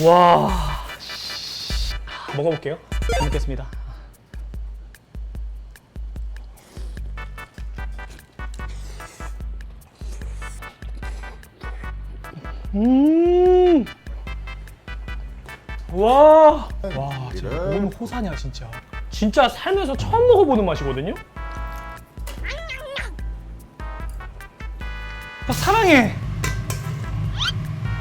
와. 먹어볼게요. 잘 먹겠습니다. 음. 와. 와, 진짜 이래. 뭔 호사냐 진짜. 진짜 살면서 처음 먹어보는 맛이거든요. 나 사랑해.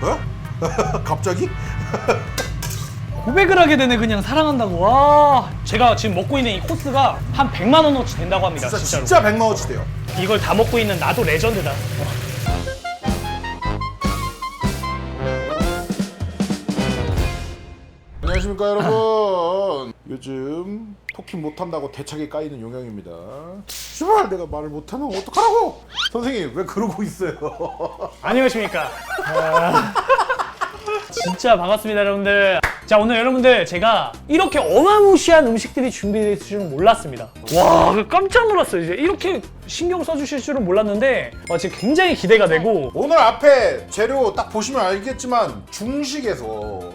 어? 갑자기? 고백을 하게 되네 그냥 사랑한다고 와 제가 지금 먹고 있는 이 코스가 한 100만 원어치 된다고 합니다 진짜 진짜로 진짜 100만 원치 돼요. 이걸 다 먹고 있는 나도 레전드다 안녕하십니까 여러분. 요즘 토킹 못한다고 대차게 까이는 용영입니다. 씨발 내가 말을 못하면 어떡하라고? 선생님 왜 그러고 있어요? 안녕하십니까 아, 진짜 반갑습니다 여러분들. 자 오늘 여러분들 제가 이렇게 어마무시한 음식들이 있을 줄은 몰랐습니다. 와 깜짝 놀랐어요. 이제 이렇게 신경 써주실 줄은 몰랐는데 와, 지금 굉장히 기대가 되고. 오늘 앞에 재료 딱 보시면 알겠지만 중식에서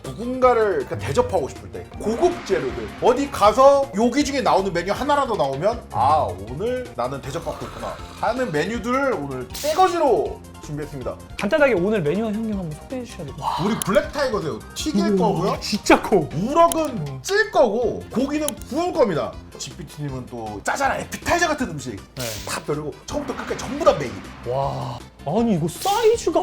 누군가를 그냥 대접하고 싶을 때 고급 재료들. 어디 가서 요기 중에 나오는 메뉴 하나라도 나오면 아 오늘 나는 대접받고 있구나 하는 메뉴들을 오늘 떼거지로 준비했습니다. 간단하게 오늘 메뉴 형님 한번 소개해 주셔야 돼요. 와 우리 블랙 타이거 새우 튀길 거고요. 진짜 커. 우럭은 찔 거고 고기는 구울 겁니다 GPT님은 또 짜잘한 에피타이저 같은 음식 네. 다 벼르고 처음부터 끝까지 전부 다 메인 와 아니 이거 사이즈가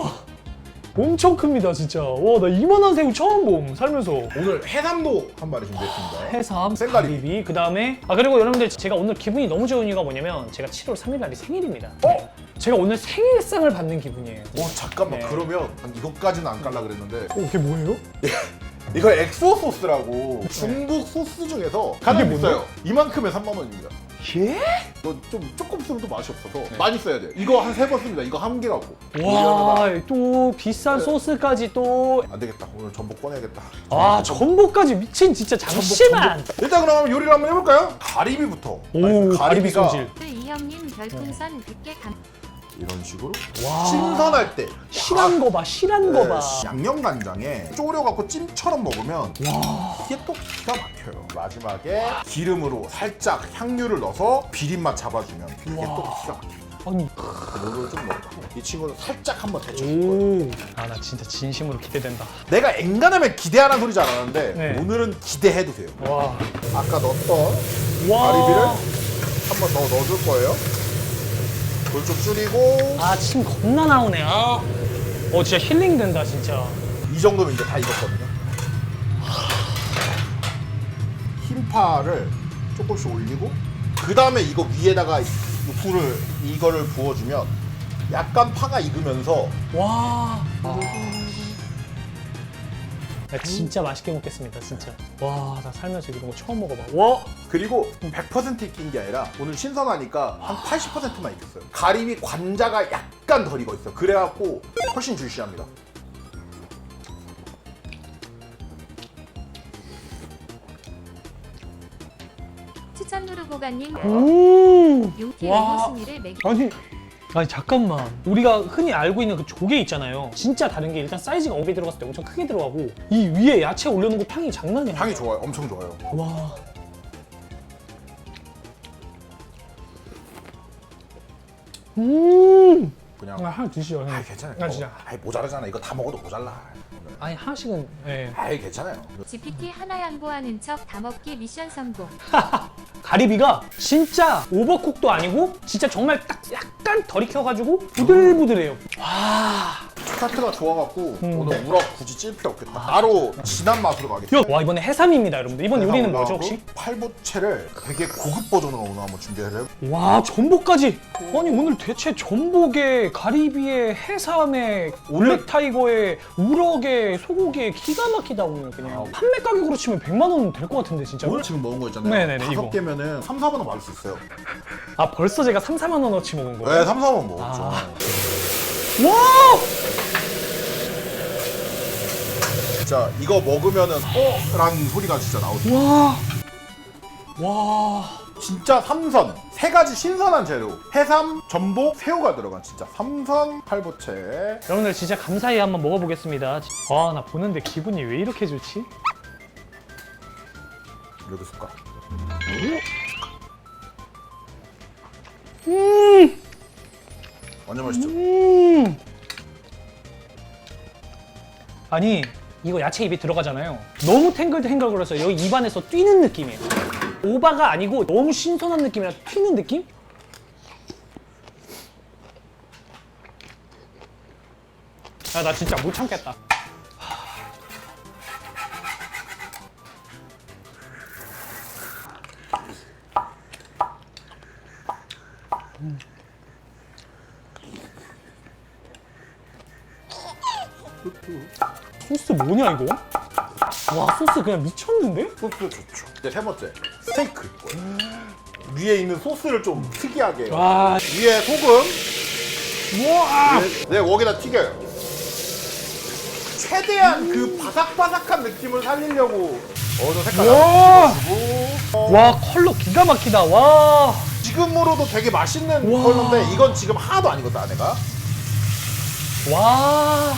엄청 큽니다 진짜 와 나 이만한 새우 처음 봄 살면서 오늘 해삼도 한 마리 준비했습니다 해삼, 생가리. 가리비, 그 다음에 아 그리고 여러분들 제가 오늘 기분이 너무 좋은 이유가 뭐냐면 제가 7월 3일 날이 생일입니다 어? 제가 오늘 생일상을 받는 기분이에요 어 잠깐만 네. 그러면 이것까지는 안 깔라 그랬는데 어, 이게 뭐예요? 이거 엑소 소스라고 중국 소스 중에서 가장 비싸요 이만큼에 3만 원입니다 예? 이거 좀 조금 쓰면 또 맛이 없어서 많이 써야 돼요 이거 한 세 번 씁니다 이거 한개 갖고 와또 비싼 네. 소스까지 또 안 되겠다 오늘 전복 꺼내야겠다 아, 전복까지 미친 진짜 잠시만. 일단 그럼 요리를 한번 해볼까요? 가리비부터 오, 가리비 가리비가 손질. 이형님 별풍선 100개 감. 이런 식으로 와. 신선할 때 실한 거 봐, 실한 거 네, 봐. 양념 간장에 졸여갖고 찜처럼 먹으면 이게 또 기가 막혀요. 마지막에 기름으로 살짝 향유를 넣어서 비린맛 잡아주면 이게 또 기가 막혀요. 아니. 물을 좀 넣고 이 친구는 살짝 한번 데쳐줄 거예요. 오. 아, 나 진짜 진심으로 기대된다. 내가 엔간하면 기대하라는 소리 잘안 하는데 네. 오늘은 기대해도 돼요. 와. 아까 넣었던 와. 가리비를 한 번 더 넣어줄 거예요. 불좀 줄이고 아, 침 겁나 나오네. 아. 어, 진짜 힐링 된다, 진짜. 이 정도면 이제 다 익었거든요. 흰파를 조금씩 올리고 그 다음에 이거 위에다가 이 불을 이거를 부어주면 약간 파가 익으면서 와. 나 진짜 맛있게 먹겠습니다, 진짜. 와, 나 살면서 이런 거 처음 먹어봐. 와. 그리고 100% 익힌 게 아니라 오늘 신선하니까 한 80%만 익혔어요. 가리비 관자가 약간 덜 익어 있어. 그래갖고 훨씬 주시합니다. 추천 누르고가님 음. 용기 와. 외모 순위를 매기. 아니 아니 잠깐만 우리가 흔히 알고 있는 그 조개 있잖아요 진짜 다른 게 일단 사이즈가 업에 들어갔을 때 엄청 크게 들어가고 이 위에 야채 올려놓은 거 향이 장난이 아니야 향이 좋아요. 엄청 좋아요. 와 음. 그냥 아, 하나 드시죠. 형님. 아 괜찮아요. 아, 진짜. 아이 모자라잖아. 이거 다 먹어도 모자라. 아니 하나씩은 예. 아이 괜찮아요. GPT 하나 양보하는 척 다 먹기 미션 성공. 가리비가 진짜 오버쿡도 아니고 진짜 정말 딱 약간 덜 익혀가지고 부들부들해요. 와. 스타트가 좋아갖고 음. 오늘 우럭 굳이 찔 필요 없겠다. 바로 진한 맛으로 가겠다. 야, 와 이번에 해삼입니다, 여러분들. 이번 요리는 뭐죠 혹시? 팔보채를 되게 고급 버전으로 오늘 한번 준비를 해. 와 전복까지 아니 오늘 대체 전복에 가리비에 해삼에 블랙타이거에 우럭에 소고기에 기가 막히다 오늘 그냥 아. 판매 가격으로 치면 100만 원 될 것 같은데 진짜 오늘 지금 먹은 거 있잖아요. 네네네, 다섯 이거. 개면은 3, 4만 원 받을 수 있어요. 아 벌써 제가 3, 4만 원어치 먹은 네, 거예요? 3, 4만 원 먹었죠. 아. 와! 진짜 이거 먹으면은 어? 라는 소리가 진짜 나오죠. 와! 와! 진짜 삼선 세 가지 신선한 재료 해삼, 전복, 새우가 들어간 진짜 삼선 팔보채 여러분들 진짜 감사히 한번 먹어보겠습니다. 아, 나 보는데 기분이 왜 이렇게 좋지? 여기 숟갈 완전 맛있죠? 음. 아니, 이거 야채 입에 들어가잖아요. 너무 탱글탱글거려서 여기 입안에서 뛰는 느낌이에요. 오바가 아니고 너무 신선한 느낌이라 튀는 느낌? 아, 나 진짜 못 참겠다. 뭐냐 이거? 와 소스 그냥 미쳤는데? 소스 좋죠 이제 세 번째 스테이크 위에 있는 소스를 좀 특이하게 와, 위에 소금 우와, 네, 웍에다 튀겨요. 최대한 그 바삭바삭한 느낌을 살리려고 어느 색깔 와, 주고 와 컬러 기가 막히다. 와, 지금으로도 되게 맛있는 우와. 컬러인데 이건 지금 하나도 아니거든 안에가. 와,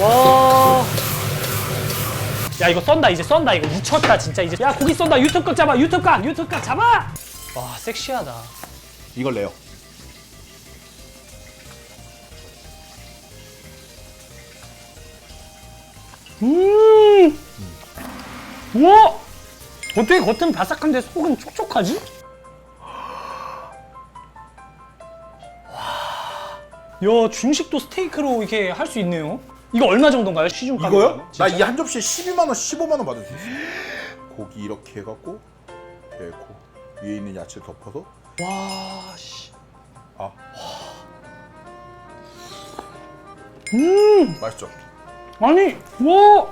와. 야 이거 썬다 이제 썬다 이거 미쳤다 진짜 이제 야 고기 썬다 유튜브 각 잡아 유튜브 각 유튜브 각 잡아 와 섹시하다 이걸 내요. 음 우와 어떻게 겉은 바삭한데 속은 촉촉하지? 야 중식도 스테이크로 이렇게 할 수 있네요 이거 얼마 정도인가요? 시중가 이거요? 나 이 한 접시에 12만 원, 15만 원 받을 수 있어. 고기 이렇게 해갖고 해고 위에 있는 야채 덮어서. 와 씨. 아. 음! 맛있죠. 아니 와!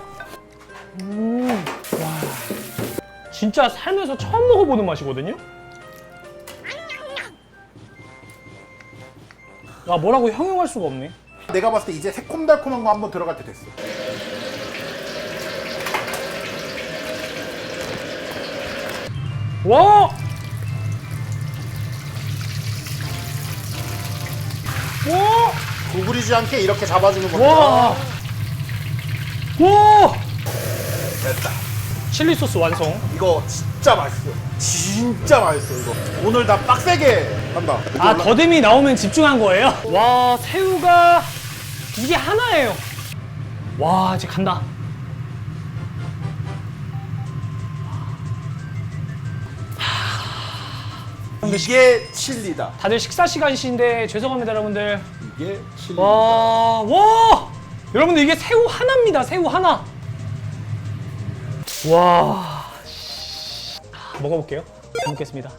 음, 와. 진짜 살면서 처음 먹어보는 맛이거든요? 야 뭐라고 형용할 수가 없네 내가 봤을 때 이제 새콤달콤한 거 한번 들어갈 때 됐어. 와! 와! 구부리지 않게 이렇게 잡아주는 겁니다. 와! 와! 됐다. 칠리 소스 완성. 이거 진짜 맛있어. 진짜 맛있어 이거. 오늘 다 빡세게 한다. 아, 더듬이 나오면 집중한 거예요? 와, 새우가 이게 하나예요. 와, 이제 간다. 이게 칠리다. 다들 식사 시간이신데 죄송합니다, 여러분들. 이게 칠리. 와, 와! 여러분들 이게 새우 하나입니다. 새우 하나. 와. 씨. 아, 먹어볼게요. 잘 먹겠습니다.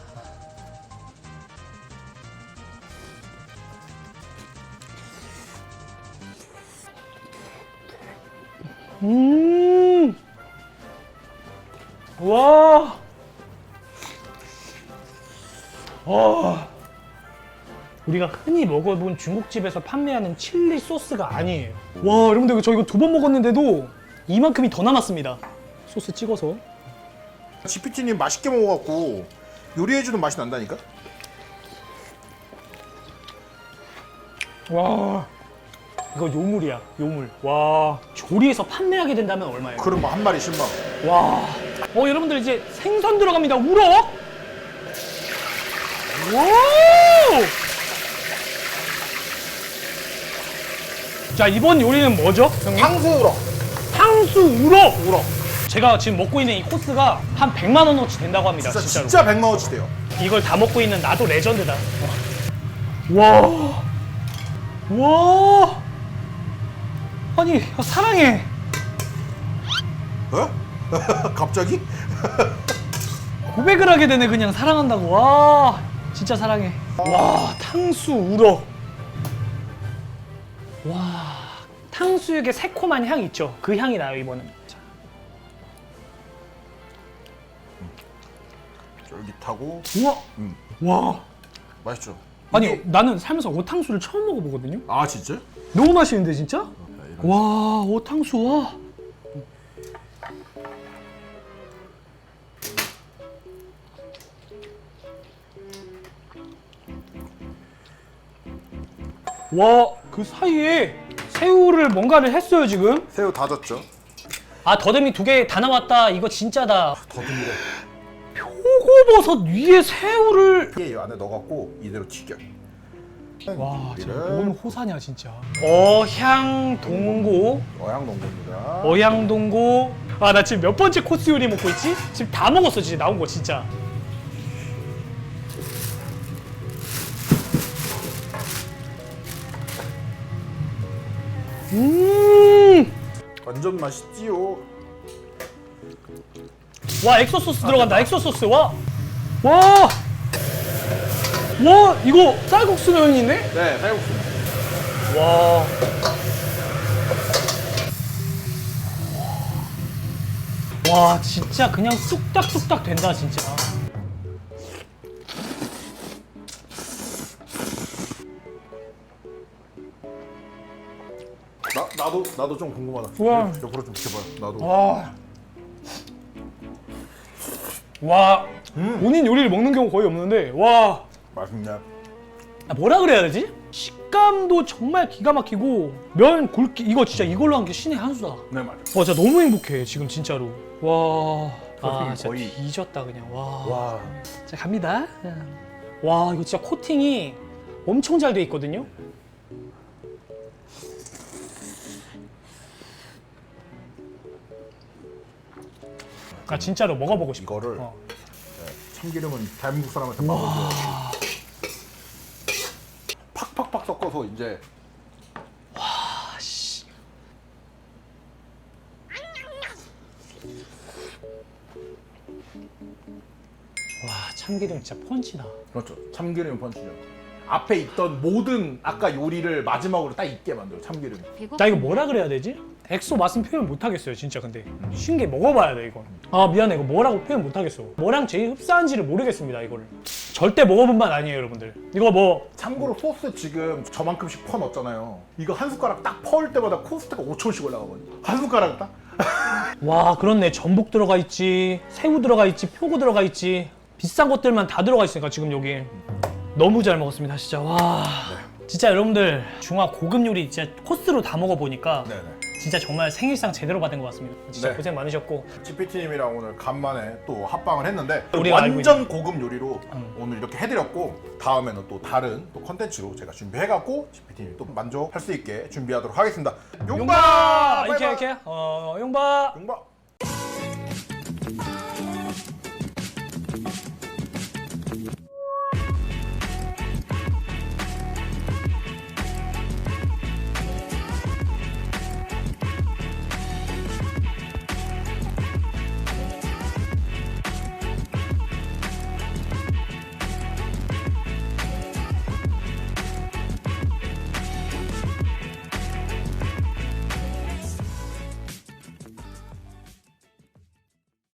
음. 와. 와. 우리가 흔히 먹어본 중국집에서 판매하는 칠리 소스가 아니에요. 와, 여러분들 저 이거 두 번 먹었는데도 이만큼이 더 남았습니다. 소스 찍어서. GPT님 맛있게 먹어갖고 요리해주는 맛이 난다니까? 와, 이거 요물이야, 요물. 와, 조리해서 판매하게 된다면 얼마예요? 그럼 뭐 한 마리 10만 원. 와, 어 여러분들 이제 생선 들어갑니다. 우럭. 와! 자 이번 요리는 뭐죠, 형님? 탕수우럭. 탕수 우럭. 우럭. 제가 지금 먹고 있는 이 코스가 한 100만 원어치 된다고 합니다. 진짜 진짜로. 진짜 100만 원치 돼요. 이걸 다 먹고 있는 나도 레전드다. 와. 와. 아니, 사랑해. 어? 갑자기? 고백을 하게 되네, 그냥 사랑한다고. 와. 진짜 사랑해. 와, 탕수 우럭. 와. 탕수육의 새콤한 향 있죠? 그 향이 나요, 이번엔. 자. 쫄깃하고 우와. 음. 와. 맛있죠. 아니, 나는 살면서 오탕수를 처음 먹어보거든요? 아 진짜? 너무 맛있는데, 진짜? 와, 오탕수 와. 와, 그 사이에 새우를 뭔가를 했어요, 지금. 새우 다 졌죠? 아, 더듬이 두 개 다 나왔다. 이거 진짜다. 더듬이래. 표고버섯 위에 새우를 이게 안에 넣어갖고 이대로 튀겨. 와 진짜 뭔 호사냐 진짜 어향동고 어양농구입니다. 어향동고 아 나 지금 몇 번째 코스 요리 먹고 있지? 지금 다 먹었어 진짜 나온 거 진짜 음 완전 맛있지요. 와 엑소 소스 들어간다 엑소 소스 와 와! 와 이거 쌀국수 면인데? 네, 쌀국수. 와. 와 진짜 그냥 쑥닥쑥닥 된다 진짜. 나 나도 나도 좀 궁금하다. 우와. 옆으로 좀 지켜봐요. 나도. 와. 와. 음. 본인 요리를 먹는 경우 거의 없는데 와. 맛있네. 아, 뭐라 그래야 되지? 식감도 정말 기가 막히고 면 굵기 이거 진짜 이걸로 한 게 신의 한 수다. 네 맞아. 와 진짜 너무 행복해 지금 진짜로. 와. 아 토핑이 진짜 거의- 뒤졌다 그냥. 와. 와. 자 갑니다. 와 이거 진짜 코팅이 엄청 잘 돼 있거든요. 아 진짜로 먹어보고 싶어. 이거를 어. 참기름은 대한민국 사람한테 먹어줘. 섞어서 이제 아씨. 와 참기름 진짜 펀치다. 그렇죠. 참기름 펀치죠. 앞에 있던 모든 아까 요리를 마지막으로 딱 있게 만들어 참기름. 나 이거 뭐라 그래야 되지? 엑소 맛은 표현 못 하겠어요 진짜. 근데 쉬운 게 먹어봐야 돼 이건. 아 미안해. 이거 뭐라고 표현 못 하겠어. 뭐랑 제일 흡사한지를 모르겠습니다 이거를. 절대 먹어본 맛 아니에요 여러분들. 이거 뭐 참고로 소스 지금 저만큼씩 퍼 넣었잖아요. 이거 한 숟가락 딱 퍼올 때마다 코스트가 5천씩 올라가거든요. 한 숟가락 딱. 와 그렇네. 전복 들어가 있지 새우 들어가 있지 표고 들어가 있지. 비싼 것들만 다 들어가 있으니까 지금 여기. 너무 잘 먹었습니다 진짜. 와. 진짜 여러분들 중화 고급 요리 진짜 코스로 다 먹어보니까 네네. 진짜 정말 생일상 제대로 받은 것 같습니다 진짜 네. 고생 많으셨고 GPT님이랑 오늘 간만에 또 합방을 했는데 우리가 알고 완전 고급 요리로 음. 오늘 이렇게 해드렸고 다음에는 또 다른 또 컨텐츠로 제가 준비해갖고 GPT님 또 만족할 수 있게 준비하도록 하겠습니다. 용바! 용바 이렇게. 이렇게 어 용바 용바!